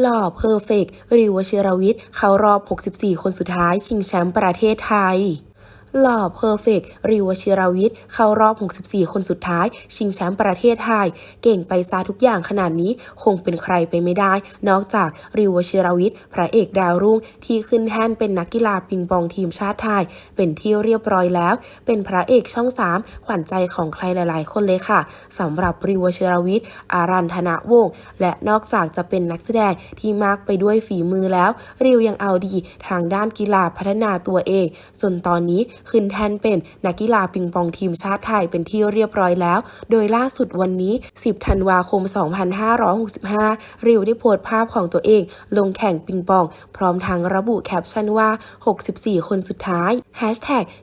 หล่อเพอร์เฟกต์ริววชิรวิทย์เข้ารอบ 64 คนสุดท้ายชิงแชมป์ประเทศไทย หล่อเพอร์เฟกต์ริวชิรวิทย์เข้ารอบ 64 คนสุดท้าย ชิงแชมป์ประเทศไทย เก่งไปซาทุกอย่างขนาดนี้ คงเป็นใครไปไม่ได้ นอกจากริวชิรวิทย์พระเอกดาวรุ่ง ที่ขึ้นแท่นเป็นนักกีฬาปิงปองทีมชาติไทย เป็นที่เรียบร้อยแล้ว เป็นพระเอกช่อง 3 ขวัญใจของใครหลาย ๆ คนเลยค่ะสำหรับริวชิรวิทย์อารันธนวงศ์และนอกจากจะเป็นนักแสดงที่มากไปด้วยฝีมือแล้วริวยังเอาดีทางด้านกีฬาพัฒนาตัวเองส่วนตอนนี้ขึ้นแทนเป็นนักกีฬาปิงปองทีมชาติไทยเป็นที่เรียบร้อยแล้ว โดยล่าสุดวันนี้ 10 ธันวาคม 2565 ริวได้โพสต์ภาพของตัวเอง ลงแข่งปิงปอง พร้อมทางระบุแคปชั่นว่า 64 คนสุดท้าย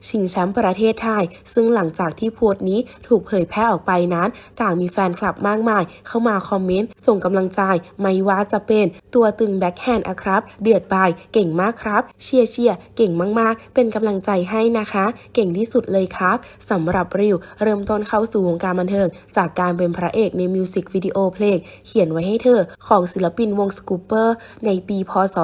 ชิงแชมป์ประเทศไทย ซึ่งหลังจากที่โพสต์นี้ถูกเผยแพร่ออกไปนั้น ต่างมีแฟนคลับมากมาย เข้ามาคอมเมนต์ ส่งกำลังใจ ไม่ว่าจะเป็นตัวตึงแบ็คแฮนด์อะครับ เดือดบายเก่งมากครับ เชียร์เชียร์เก่งมากๆ เป็นกำลังใจให้นะคะเก่งที่สุดเลยครับสำหรับริวเริ่มต้นเข้าสู่วงการบันเทิง จากการเป็นพระเอกในมิวสิกวิดีโอเพลงเขียนไว้ให้เธอ ของศิลปินวงสกูเปอร์ ในปีพศ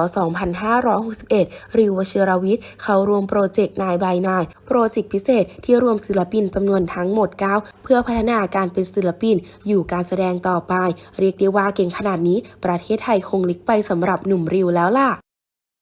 2561 ริววชิรวิทย์เข้าร่วมโปรเจกต์นายบายนายโปรเจกต์พิเศษที่รวมศิลปินจำนวนทั้งหมด 9 เพื่อพัฒนาการเป็นศิลปินอยู่การแสดงต่อไป เรียกได้ว่าเก่งขนาดนี้ ประเทศไทยคงลิกไปสำหรับหนุ่มริวแล้วล่ะ